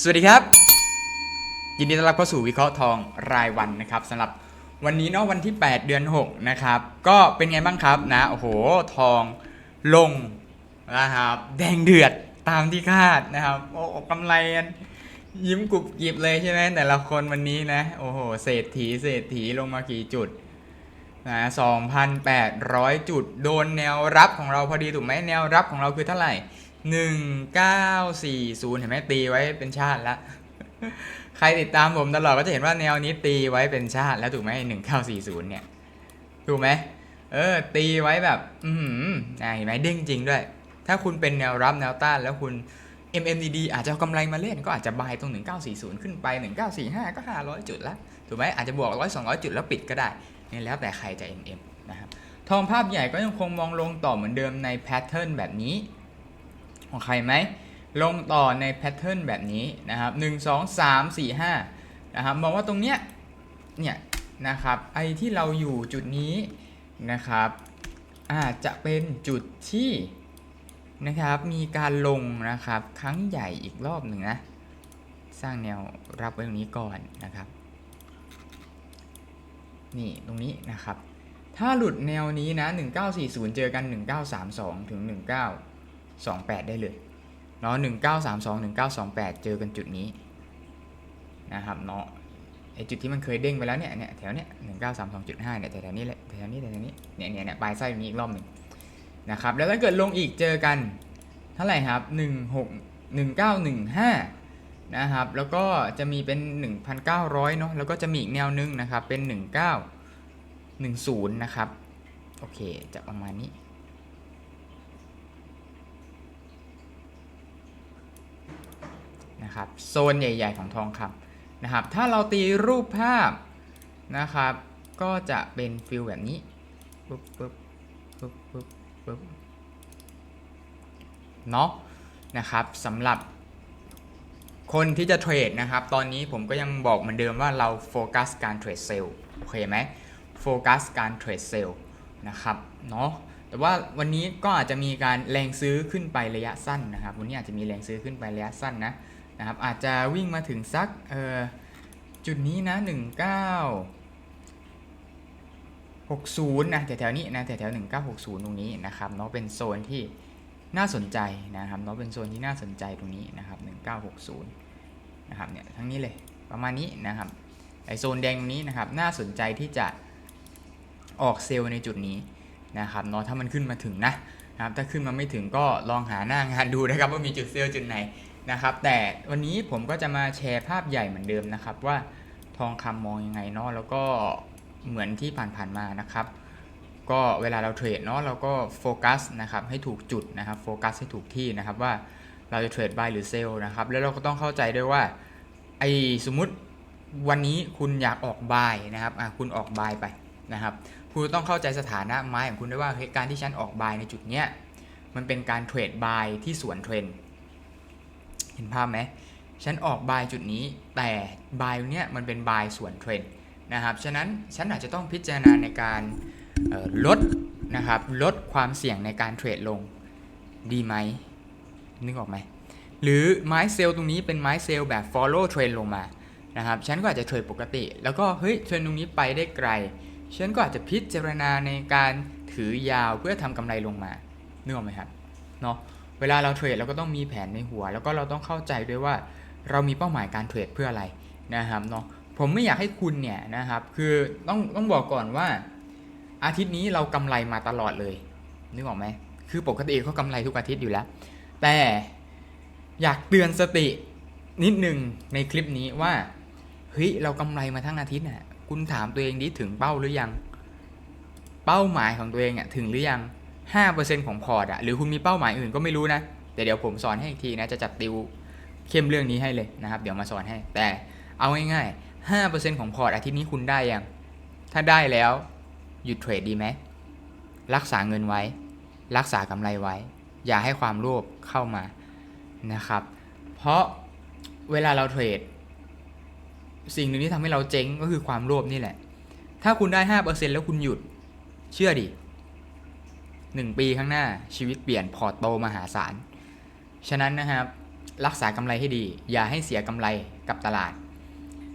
สวัสดีครับ ยินดีต้อนรับเข้าสู่วิเคราะห์ทองรายวันนะครับสำหรับวันนี้เนาะวันที่ 8 เดือน 6 นะครับ ก็เป็นไงบ้างครับนะโอ้โหทองลงนะครับแดงเดือดตามที่คาดนะครับ โอ้กำไรยิ้มกรุบกิบเลยใช่ไหมแต่ละคนวันนี้นะ โอ้โหเศรษฐีเศรษฐีลงมากี่จุดนะ2,800 จุด โดนแนวรับของเราพอดีถูกไหมแนวรับของเราคือเท่าไหร่ 1940เก้าสี่ศูนย์เห็นไหมตีไว้เป็นชาติแล้วใครติดตามผมตลอดก็จะเห็นว่าแนวนี้ตีไว้เป็นชาติแล้วถูกไหม1940เก้าสี่ศูนย์เนี่ยถูกไหมเออ ตีไว้แบบ อือหืออ่าเห็นไหมเด้งจริงด้วย ถ้าคุณเป็นแนวรับแนวต้านแล้วคุณ MMDD อาจจะกำไรมาเล่นก็อาจจะบายตรง 1940 ขึ้นไป 1945 ก็ 500 จุดแล้วถูกไหมอาจจะบวก 100 200 จุดแล้วปิดก็ได้นี่แล้วแต่ใครจะ MM นะครับทองภาพใหญ่ก็ยังคงมองลงต่อเหมือนเดิมในแพทเทิร์นแบบนี้ ของใครไหม ลงต่อในแพทเทิร์นแบบนี้นะครับ1 2 3 4 5นะครับมองว่าตรงเนี้ยเนี่ยนะครับไอที่เราอยู่จุดนี้นะครับอาจจะเป็นจุดที่นะครับมีการลงนะครับครั้งใหญ่อีกรอบหนึ่งนะสร้างแนวรับไว้ตรงนี้ก่อนนะครับนี่ตรงนี้นะครับ ถ้าหลุดแนวนี้นะ 1940 เจอกัน 1932 ถึง 28 ได้เลยเนาะ1932 1928 เจอกันจุดนี้นะครับเนาะไอจุดที่มันเคยเด้งไปแล้วเนี่ยเนี่ยแถวเนี้ย1932.5เนี่ยแถวนี้แหละแถวนี้แถวนี้เนี่ยเนี่ยเนี่ยปลายไส้ตรงนี้อีกรอบหนึ่งนะครับแล้วถ้าเกิดลงอีกเจอกันเท่าไหร่ครับ16 1915นะครับแล้วก็จะมีเป็น1,900เนาะแล้วก็จะมีอีกแนวนึงนะครับเป็น19 10นะครับโอเคจะประมาณนี้ นะครับโซนใหญ่ ๆ ของทองคำนะครับ ถ้าเราตีรูปภาพนะครับ ก็จะเป็นฟิลแบบนี้ปึ๊บปึ๊บปึ๊บปึ๊บปึ๊บเนาะนะครับสำหรับคนที่จะเทรดนะครับ ตอนนี้ผมก็ยังบอกเหมือนเดิมว่าเราโฟกัสการเทรดเซลล์โอเคไหมโฟกัสการเทรดเซลล์นะครับเนาะแต่ว่าวันนี้ก็อาจจะมีการแรงซื้อขึ้นไประยะสั้นนะครับ วันนี้อาจจะมีแรงซื้อขึ้นไประยะสั้นนะ นะครับอาจจะวิ่งมาถึงสักจุดนี้นะ 19 60 นะแถวๆนี้นะแถวๆ1960 ตรงนี้นะครับเนาะเป็นโซนที่น่าสนใจนะครับเนาะเป็นโซนที่น่าสนใจตรงนี้นะครับ 1960 นะครับเนี่ยทั้งนี้เลยประมาณนี้นะครับไอโซนแดงตรงนี้นะครับน่าสนใจที่จะออกเซลล์ในจุดนี้นะครับเนาะถ้ามันขึ้นมาถึงนะนะครับถ้าขึ้นมาไม่ถึงก็ลองหาหน้างานดูนะครับว่ามีจุดเซลล์จุดไหน นะครับ แต่วันนี้ผมก็จะมาแชร์ภาพใหญ่เหมือนเดิมนะครับ ว่าทองคำมองยังไงเนาะแล้วก็เหมือนที่ผ่านๆมานะครับ ก็เวลาเราเทรดเนาะเราก็โฟกัสนะครับให้ถูกจุดนะครับโฟกัสให้ถูกที่นะครับว่าเราจะเทรดบายหรือเซลล์นะครับ แล้วเราก็ต้องเข้าใจด้วยว่าไอ้สมมติวันนี้คุณอยากออกบายนะครับอะคุณออกบายไปนะครับคุณต้องเข้าใจสถานะไม้ของคุณด้วยว่าการที่ฉันออกบายในจุดเนี้ยมันเป็นการเทรดบายที่สวนเทรนด์ เห็นภาพไหมฉันออกบายจุดนี้แต่บายเนี้ยมันเป็นบายส่วนเทรนด์นะครับฉะนั้นฉันอาจจะต้องพิจารณาในการลดนะครับลดความเสี่ยงในการเทรดลงดีไหมนึกออกไหมหรือไม้เซลล์ตรงนี้เป็นไม้เซลล์แบบ follow trend ลงมานะครับฉันก็อาจจะเทรดปกติ แล้วก็เฮ้ยเทรนตรงนี้ไปได้ไกลฉันก็อาจจะพิจารณาในการถือยาวเพื่อทำกำไรลงมานึกออกไหมครับเนาะ เวลาเราเทรดเราก็ต้องมีแผนในหัว แล้วก็เราต้องเข้าใจด้วยว่าเรามีเป้าหมายการเทรดเพื่ออะไรนะครับเนาะผมไม่อยากให้คุณเนี่ยนะครับคือต้องต้องบอกก่อนว่า อาทิตย์นี้เรากำไรมาตลอดเลยนึกออกไหมคือปกติเขากำไรทุกอาทิตย์อยู่แล้ว แต่อยากเตือนสตินิดหนึ่งในคลิปนี้ว่าเฮ้ยเรากำไรมาทั้งอาทิตย์น่ะคุณถามตัวเองดิถึงเป้าหรือยัง เป้าหมายของตัวเองอะถึงหรือยัง 5%ของพอร์ตอะหรือคุณมีเป้าหมายอื่นก็ไม่รู้นะ แต่เดี๋ยวผมสอนให้อีกทีนะ จะจัดติวเข้มเรื่องนี้ให้เลยนะครับ เดี๋ยวมาสอนให้ แต่เอาง่ายๆ 5%ของพอร์ตอาทิตย์นี้คุณได้ยัง ถ้าได้แล้ว หยุดเทรดดีไหม รักษาเงินไว้ รักษากำไรไว้ อย่าให้ความโลภเข้ามานะครับ เพราะเวลาเราเทรด สิ่งหนึ่งที่ทำให้เราเจ๊งก็คือความโลภนี่แหละ ถ้าคุณได้ห้าเปอร์เซ็นแล้วคุณหยุด เชื่อดิ หนึ่งปีข้างหน้าชีวิตเปลี่ยนพอร์ตโตมหาศาล ฉะนั้นนะครับรักษากำไรให้ดี อย่าให้เสียกำไรกับตลาด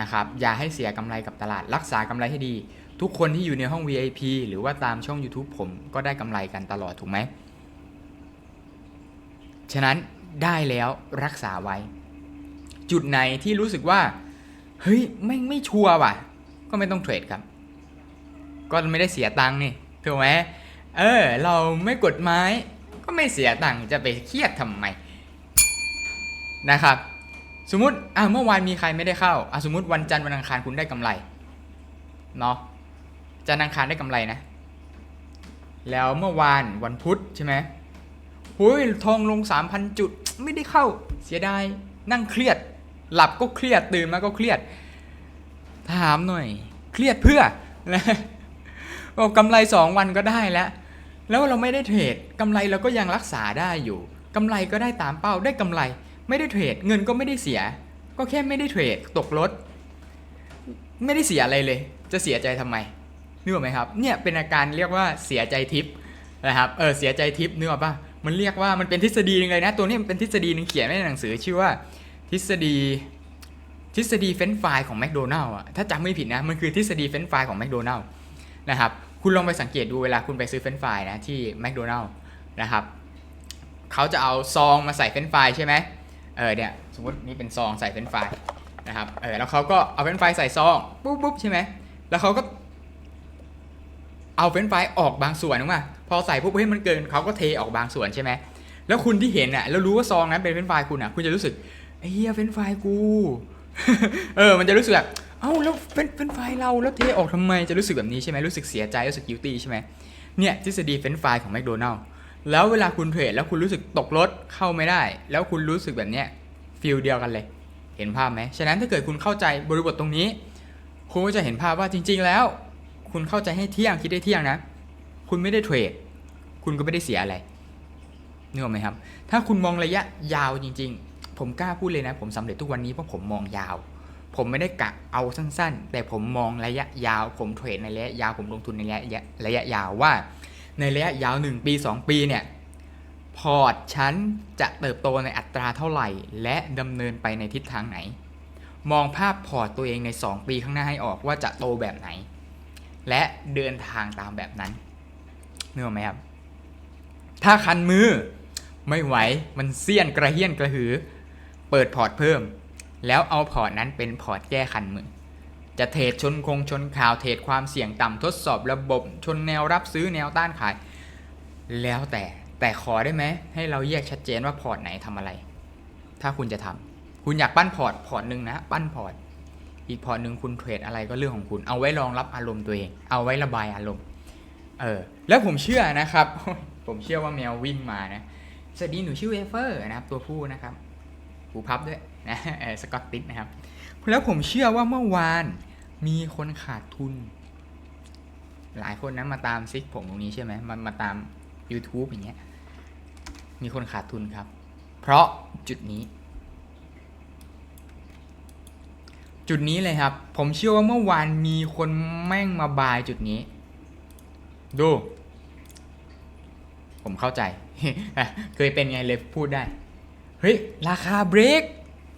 นะครับอย่าให้เสียกำไรกับตลาด รักษากำไรให้ดี ทุกคนที่อยู่ในห้อง VIP หรือว่าตามช่อง YouTube ผมก็ได้กำไรกันตลอดถูกไหมฉะนั้นได้แล้วรักษาไว้ จุดไหนที่รู้สึกว่าเฮ้ยไม่ไม่ชัวร์ว่ะ ก็ไม่ต้องเทรดครับ ก็ไม่ได้เสียตังค์นี่ถูกไหม เออ เราไม่กดไม้ ก็ไม่เสียตังค์จะไปเครียดทำไมนะครับ สมมติอะเมื่อวานมีใครไม่ได้เข้าอะสมมติวันจันทร์วันอังคารคุณได้กำไรเนาะจันทร์อังคารได้กำไรนะ แล้วเมื่อวานวันพุธใช่ไหมหุยทองลง 3,000 จุดไม่ได้เข้าเสียดายนั่งเครียด หลับก็เครียดตื่นมาก็เครียด ถามหน่อย เครียดเพื่อนะบอกกำไร2วันก็ได้แล้ว แล้วเราไม่ได้เทรดกำไรเราก็ยังรักษาได้อยู่กำไรก็ได้ตามเป้าได้กำไร ไม่ได้เทรดเงินก็ไม่ได้เสีย ก็แค่ไม่ได้เทรดตกรถไม่ได้เสียอะไรเลย จะเสียใจทำไมนึกออกไหมครับเนี่ยเป็นอาการเรียกว่าเสียใจทิปนะครับเออเสียใจทิปนึกออกปะมันเรียกว่ามันเป็นทฤษฎีหนึงเลยนะ ตัวนี้มันเป็นทฤษฎีหนึงเขียนไว้ในหนังสือชื่อว่าทฤษฎีทฤษฎีเฟนช์ฟของแมคโดนัลล์อะถ้าจำไม่ผิดนะ มันคือทฤษฎีเฟนช์ฟของแมคโดนัลล์นะครับ คุณลองไปสังเกตดูเวลาคุณไปซื้อเฟรนฟรายนะที่แมคโดนัลล์นะครับเขาจะเอาซองมาใส่เฟรนฟรายใช่ไหมเออเนี่ยสมมตินี่เป็นซองใส่เฟรนฟรายนะครับเออแล้วเขาก็เอาเฟรนฟรายใส่ซองปุ๊บปุ๊บใช่ไหมแล้วเขาก็เอาเฟรนฟรายออกบางส่วนออกมาพอใส่ปุ๊บเฮ้ยมันเกินเขาก็เทออกบางส่วนใช่ไหมแล้วคุณที่เห็นอะแล้วรู้ว่าซองนั้นเป็นเฟรนฟรายคุณอะคุณจะรู้สึกเฮียเฟรนฟรายกู เออ มันจะรู้สึกแบบ เอ้าแล้วเป็นเป็นไฟเราแล้วเทออกทำไมจะรู้สึกแบบนี้ใช่ไหมรู้สึกเสียใจรู้สึก guilty ใช่ไหมเนี่ยทฤษฎีเฟนช์ฟของแมคโดนัลล์แล้วเวลาคุณเทรดแล้วคุณรู้สึกตกรถเข้าไม่ได้ แล้วคุณรู้สึกแบบเนี้ยฟีลเดียวกันเลย เห็นภาพไหมฉะนั้นถ้าเกิดคุณเข้าใจบริบทตรงนี้ คุณก็จะเห็นภาพว่าจริง ๆ แล้ว คุณเข้าใจให้เที่ยงคิดได้เที่ยงนะ คุณไม่ได้เทรดคุณก็ไม่ได้เสียอะไรนึกออกไหมครับ ถ้าคุณมองระยะยาวจริง ๆ ผมกล้าพูดเลยนะ ผมสำเร็จทุกวันนี้เพราะผมมองยาว ผมไม่ได้กะเอาสั้นๆ แต่ผมมองระยะยาว ผมเทรดในระยะยาว ผมลงทุนในระยะระยะยาวว่า ในระยะยาว 1 ปี 2 ปีเนี่ยพอร์ตฉันจะเติบโตในอัตราเท่าไหร่ และดำเนินไปในทิศทางไหน มองภาพพอร์ตตัวเองใน 2 ปีข้างหน้าให้ออกว่าจะโตแบบไหน และเดินทางตามแบบนั้นเนื้ออกไหมครับ ถ้าคันมือไม่ไหวมันเสี้ยนกระเฮี้ยนกระหือ เปิดพอร์ตเพิ่ม แล้วเอาพอร์ตนั้นเป็นพอร์ตแก้คันมือ จะเทรดชนคงชนข่าวเทรดความเสี่ยงต่ำทดสอบระบบชนแนวรับซื้อแนวต้านขาย แล้วแต่แต่ขอได้ไหมให้เราแยกชัดเจนว่าพอร์ตไหนทำอะไร ถ้าคุณจะทำคุณอยากปั้นพอร์ตพอร์ตหนึ่งนะ ปั้นพอร์ตอีกพอร์ตหนึ่งคุณเทรดอะไรก็เรื่องของคุณ เอาไว้รองรับอารมณ์ตัวเอง เอาไว้ระบายอารมณ์ เออ แล้วผมเชื่อนะครับ ผมเชื่อว่าแมววิ่งมานะ สวัสดีหนูชื่อเอเฟอร์นะครับ ตัวผู้นะครับ หูพับด้วยนะสกอตติสนะครับแล้วผมเชื่อว่าเมื่อวานมีคนขาดทุน หลายคนนะมาตามซิกผมตรงนี้ใช่ไหมมามาตาม YouTube อย่างเงี้ยมีคนขาดทุนครับ เพราะจุดนี้ จุดนี้เลยครับ ผมเชื่อว่าเมื่อวานมีคนแม่งมาบายจุดนี้ ดู ผมเข้าใจ เคยเป็นไงเลยพูดได้ เฮ้ย ราคาเบรก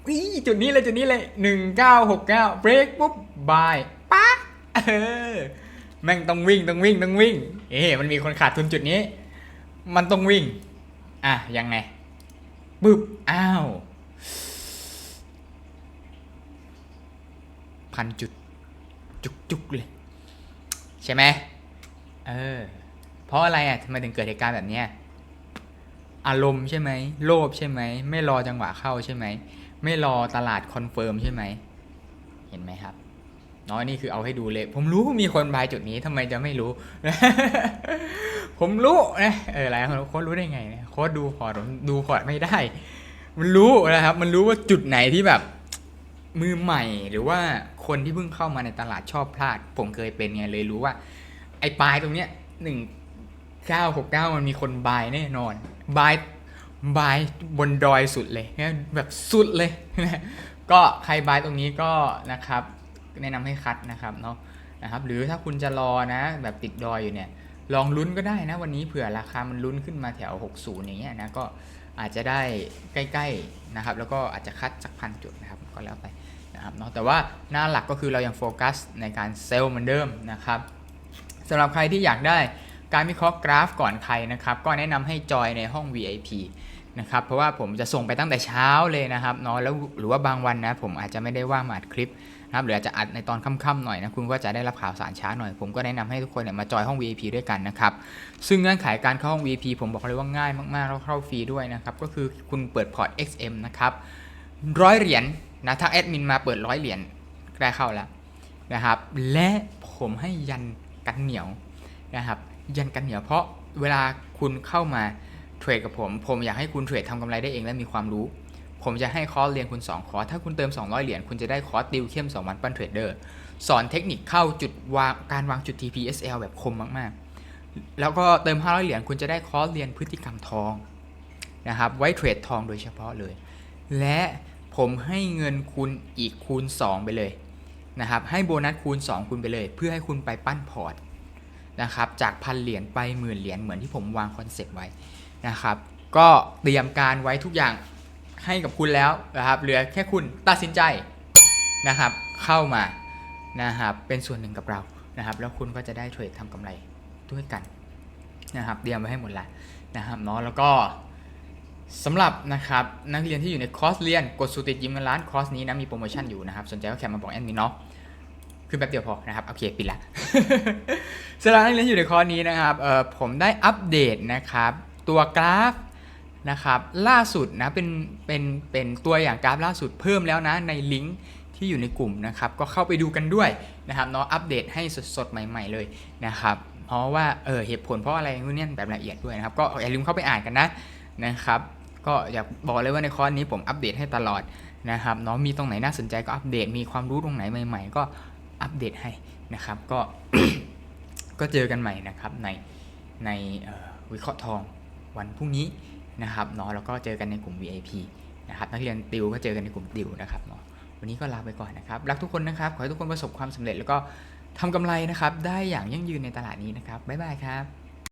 อีจุดนี้เลยจุดนี้เลยหนึ่งเก้าหกเก้าเบรกปุ๊บบายปั๊กเออแม่งต้องวิ่งต้องวิ่งต้องวิ่ง เอ๊ะมันมีคนขาดทุนจุดนี้ มันต้องวิ่ง อะยังไงปึ๊บอ้าวพันจุด จุกจุกๆเลย ใช่ไหมเออเพราะอะไรอะทำไมถึงเกิดเหตุการณ์แบบเนี้ย อารมณ์ใช่ไหมโลภใช่ไหมไม่รอจังหวะเข้าใช่ไหมไม่รอตลาดคอนเฟิร์มใช่ไหมเห็นไหมครับน้อยนี่คือเอาให้ดูเลย ผมรู้มีคนบายจุดนี้ทำไมจะไม่รู้ ผมรู้นะเออหลายคนโค้ดรู้ได้ไงโค้ดดูพอร์ตดูพอร์ตไม่ได้ มันรู้นะครับ มันรู้ว่าจุดไหนที่แบบ มือใหม่หรือว่าคนที่เพิ่งเข้ามาในตลาดชอบพลาด ผมเคยเป็นไงเลยรู้ว่า ไอ้ปลายตรงเนี้ยหนึ่งเก้าหกเก้ามันมีคนบายแน่นอน บายบายบนดอยสุดเลยนะแบบสุดเลยนะก็ใครบายตรงนี้ก็นะครับแนะนำให้คัดนะครับเนาะนะครับหรือถ้าคุณจะรอนะ แบบติดดอยอยู่เนี่ย ลองลุ้นก็ได้นะ วันนี้เผื่อราคามันลุ้นขึ้นมาแถว 60 อย่างเงี้ยนะก็อาจจะได้ใกล้ๆนะครับ แล้วก็อาจจะคัดสักพันจุดนะครับก็แล้วไปนะครับเนาะแต่ว่าหน้าหลักก็คือเรายังโฟกัสในการเซลล์เหมือนเดิมนะครับสำหรับใครที่อยากได้ การวิเคราะห์กราฟก่อนใครนะครับ ก็แนะนำให้จอยในห้อง VIP นะครับเพราะว่าผมจะส่งไปตั้งแต่เช้าเลยนะครับเนาะแล้วหรือว่าบางวันนะผมอาจจะไม่ได้ว่างมาอัดคลิปนะครับหรืออาจจะอัดในตอนค่ำๆหน่อยนะคุณก็จะได้รับข่าวสารช้าหน่อย ผมก็แนะนำให้ทุกคนเนี่ยมาจอยห้อง VIP ด้วยกันนะครับซึ่งเงื่อนไขการเข้าห้อง VIP ผมบอกเลยว่าง่ายมากๆแล้วเข้าฟรีด้วยนะครับก็คือคุณเปิดพอร์ต XM นะครับร้อยเหรียญนะถ้าแอดมินมาเปิดร้อยเหรียญได้เข้าแล้วนะครับและผมให้ยันกันเหนียวนะครับ ยันกันเหนียวเพราะเวลาคุณเข้ามาเทรดกับผม ผมอยากให้คุณเทรดทำกำไรได้เองและมีความรู้ ผมจะให้คอร์สเรียนคุณ 2 คอร์ส ถ้าคุณเติม 200 เหรียญคุณจะได้คอร์สติวเข้ม 2 วันปั้นเทรดเดอร์สอนเทคนิคเข้าจุดวางการวางจุด TPSL แบบคมมากๆ แล้วก็เติม 500 เหรียญคุณจะได้คอร์สเรียนพฤติกรรมทองนะครับไว้เทรดทองโดยเฉพาะเลย และผมให้เงินคุณอีกคูณ 2 ไปเลยนะครับให้โบนัสคูณ 2 คุณไปเลย เพื่อให้คุณไปปั้นพอร์ต นะครับจากพันเหรียญไปหมื่นเหรียญเหมือนที่ผมวางคอนเซปต์ไว้นะครับก็เตรียมการไว้ทุกอย่างให้กับคุณแล้วนะครับเหลือแค่คุณตัดสินใจนะครับเข้ามานะครับเป็นส่วนหนึ่งกับเรานะครับแล้วคุณก็จะได้เทรดทำกำไรด้วยกันนะครับเตรียมไว้ให้หมดล้วนะครับเนาะแล้วก็สำหรับนะครับนักเรียนที่อยู่ในคอร์สเรียนกดสูติดยิ้มเงินล้านคอร์สนี้นะมีโปรโมชั่นอยู่นะครับสนใจก็แค่มาบอกแอดมินเนาะ คือแป๊บเดียวพอนะครับ โอเค ปิดละสำหรับนักเรียนอยู่ในคอร์สนี้นะครับเออผมได้อัปเดตนะครับ ตัวกราฟนะครับล่าสุดนะเป็นเป็นเป็นตัวอย่างกราฟล่าสุดเพิ่มแล้วนะในลิงก์ที่อยู่ในกลุ่มนะครับก็เข้าไปดูกันด้วยนะครับเนาะอัปเดตให้สดๆ ใหม่ ๆ เลยนะครับเพราะว่าเออเหตุผลเพราะอะไรนู่นนี่แบบละเอียดด้วยนะครับก็อย่าลืมเข้าไปอ่านกันนะนะครับก็อยากบอกเลยว่าในคอร์สนี้ผมอัปเดตให้ตลอดนะครับเนาะมีตรงไหนน่าสนใจก็อัปเดตมีความรู้ตรงไหนใหม่ ๆ ก็ อัปเดตให้นะครับ ก็ก็เจอกันใหม่นะครับในในวิเคราะห์ทองวันพรุ่งนี้นะครับเนาะแล้วก็เจอกันในกลุ่ม VIP นะครับนักเรียนติวก็เจอกันในกลุ่มติวนะครับเนาะวันนี้ก็ลาไปก่อนนะครับ รักทุกคนนะครับ ขอให้ทุกคนประสบความสำเร็จแล้วก็ทำกำไรนะครับ ได้อย่างยั่งยืนในตลาดนี้นะครับบ๊ายบายครับ